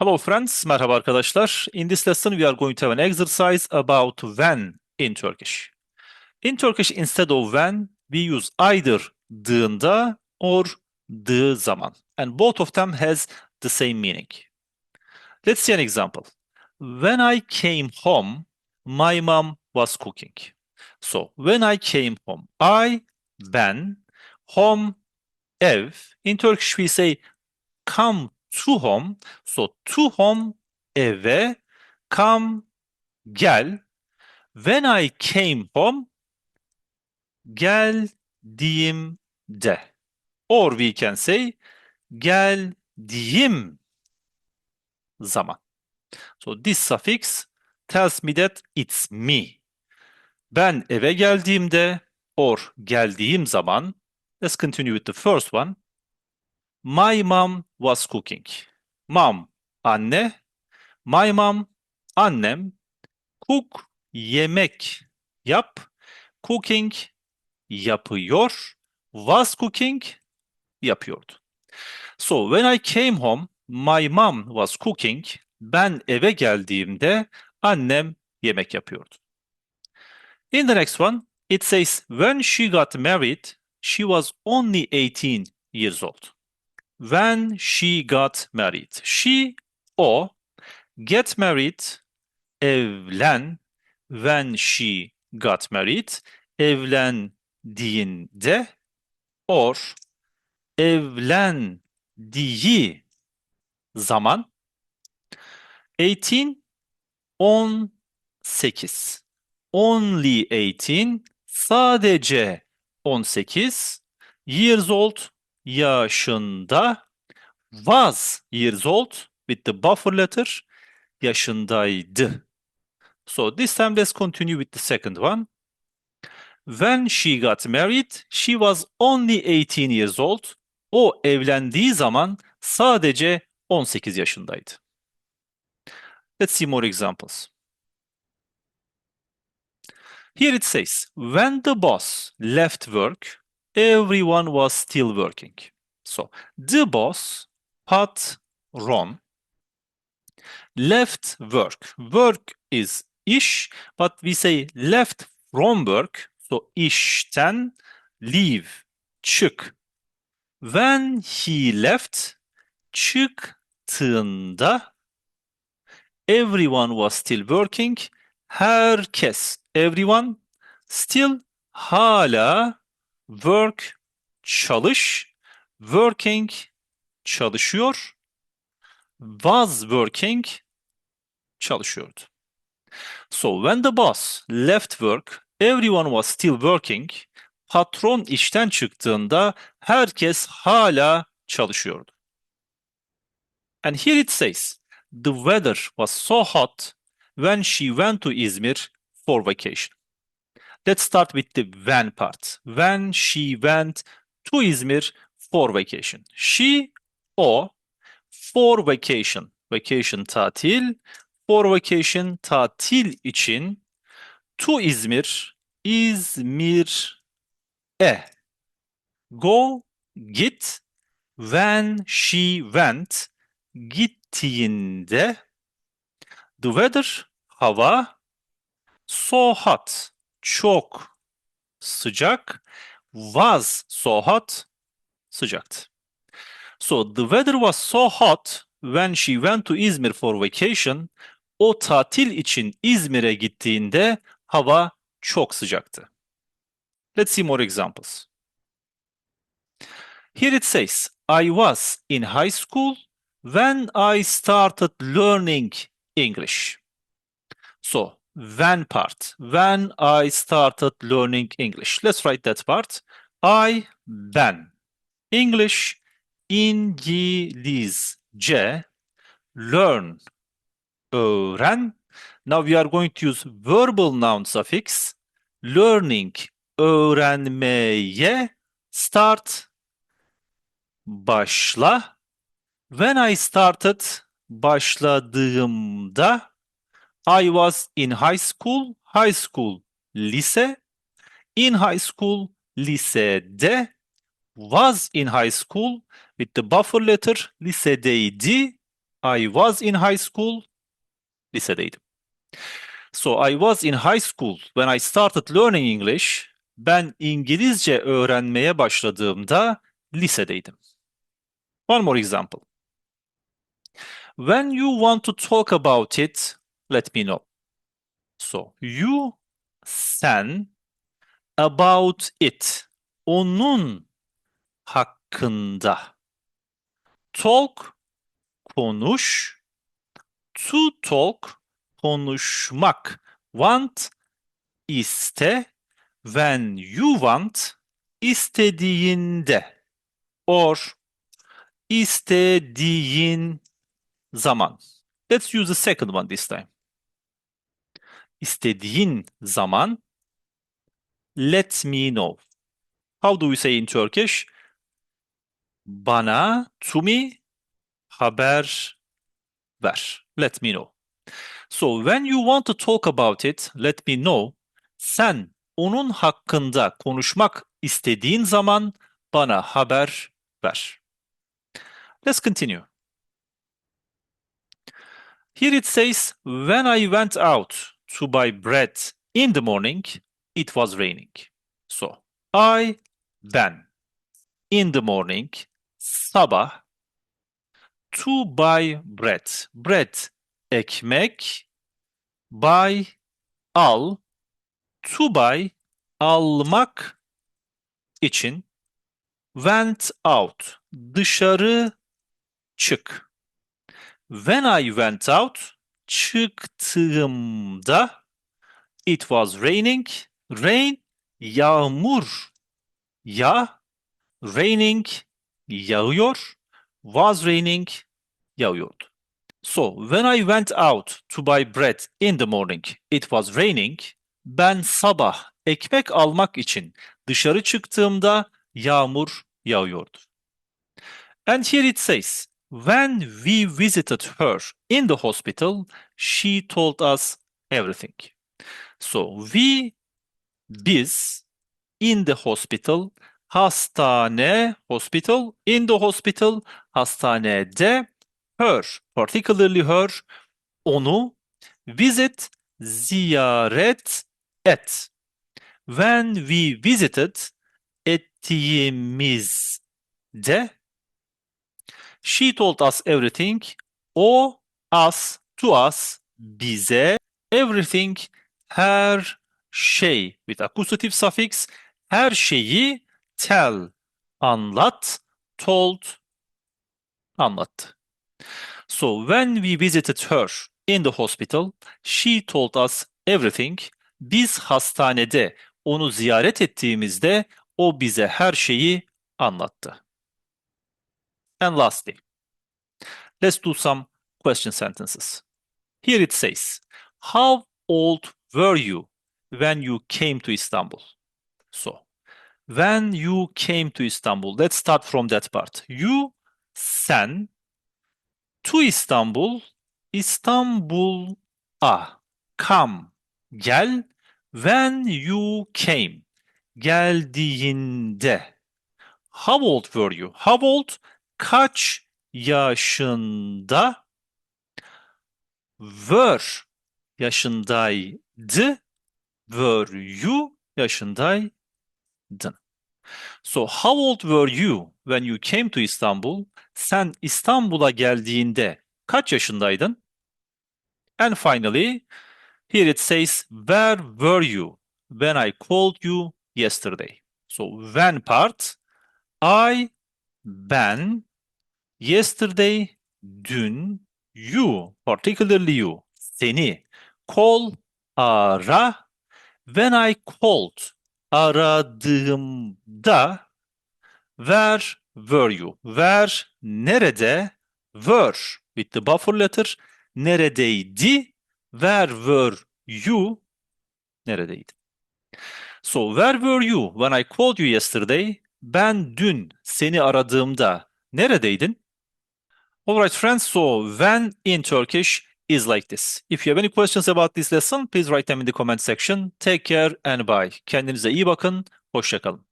Hello friends, merhaba arkadaşlar. In this lesson we are going to have an exercise about when in Turkish. In Turkish instead of when we use either dığında or dığı zaman. And both of them has the same meaning. Let's see an example. When I came home, my mom was cooking. So when I came home, I, ben, home, ev. In Turkish we say come to home. So to home eve come gel. When I came home geldiğimde. Or we can say geldiğim zaman. So this suffix tells me that it's me. Ben eve geldiğimde or geldiğim zaman. Let's continue with the first one. My mom was cooking. Mom, anne. My mom, annem. Cook, yemek yap. Cooking, yapıyor. Was cooking, yapıyordu. So when I came home, my mom was cooking. Ben eve geldiğimde annem yemek yapıyordu. In the next one, it says when she got married, she was only 18 years old. When she got married. She, o, get married, evlen, when she got married, evlendiğinde, or evlendiği zaman, 18, 18. Only 18, sadece 18, years old, yaşında, was years old with the buffer letter, yaşındaydı. So this time let's continue with the second one. When she got married, she was only 18 years old. O evlendiği zaman sadece 18 yaşındaydı. Let's see more examples. Here it says, when the boss left work, everyone was still working. So, the boss, patron, left work. Work is iş, but we say left from work. So, işten leave, çık. When he left, çıktığında everyone was still working. Herkes, everyone, still, hala, work, çalış, working, çalışıyor, was working, çalışıyordu. So when the boss left work, everyone was still working. Patron işten çıktığında herkes hala çalışıyordu. And here it says, the weather was so hot when she went to Izmir for vacation. Let's start with the when part. When she went to Izmir for vacation. She, o, for vacation. Vacation tatil. For vacation tatil için. To İzmir. İzmir e. Go, git. When she went. Gittiğinde. The weather, hava. So hot, çok sıcak. Was so hot, sıcaktı. So the weather was so hot when she went to Izmir for vacation. O tatil için İzmir'e gittiğinde hava çok sıcaktı. Let's see more examples. Here it says, I was in high school when I started learning English. So, when part. When I started learning English. Let's write that part. I, ben. English, İngilizce. Learn, öğren. Now we are going to use verbal noun suffix. Learning, öğrenmeye. Start, başla. When I started, başladığımda. I was in high school, high school, lise. In high school, lisede. Was in high school with the buffer letter, lisedeydi. I was in high school. Lisedeydim. So I was in high school when I started learning English. Ben İngilizce öğrenmeye başladığımda lisedeydim. One more example. When you want to talk about it, let me know. So you, sen, about it, onun hakkında. Talk, konuş. To talk, konuşmak. Want, iste. When you want, istediğinde. Or, istediğin zaman. Let's use the second one this time. İstediğin zaman let me know. How do we say in Turkish? Bana, to me, haber ver. Let me know. So when you want to talk about it, let me know. Sen onun hakkında konuşmak istediğin zaman bana haber ver. Let's continue. Here it says, when I went out to buy bread in the morning, it was raining. So, I, ben, in the morning, sabah, to buy bread. Bread, ekmek, buy, al, to buy, almak için, went out, dışarı çık. When I went out, çıktığımda it was raining. Rain, yağmur. Ya, raining, yağıyor. Was raining, yağıyordu. So, when I went out to buy bread in the morning, it was raining. Ben sabah ekmek almak için dışarı çıktığımda yağmur yağıyordu. And here it says, when we visited her in the hospital, she told us everything. So we, biz, in the hospital, hastane, hospital, in the hospital, hastanede, her, particularly her, onu, visit, ziyaret et. When we visited, ettiğimizde, She told us everything. O, us, to us, bize, everything, her şey with accusative suffix, her şeyi tell, anlat, told, anlattı. So when we visited her in the hospital, she told us everything. Biz hastanede onu ziyaret ettiğimizde o bize her şeyi anlattı. And lastly, let's do some question sentences. Here it says, How old were you when you came to Istanbul? So, when you came to Istanbul, let's start from that part. You, sen, to Istanbul, İstanbul'a, come, gel, when you came, geldiğinde. How old were you? How old? Kaç yaşında were yaşındaydı were you yaşındaydın. So how old were you when you came to Istanbul? Sen İstanbul'a geldiğinde kaç yaşındaydın? And finally, here it says, where were you when I called you yesterday? So when part, I, ben, Yesterday, dün, you, particularly you, seni, call, ara, when I called, aradığımda, where were you? Where, nerede, were, with the buffer letter, neredeydi, where were you, neredeydi? So, where were you when I called you yesterday? Ben dün seni aradığımda neredeydin? Alright friends, so when in Turkish is like this. If you have any questions about this lesson, please write them in the comment section. Take care and bye. Kendinize iyi bakın, hoşçakalın.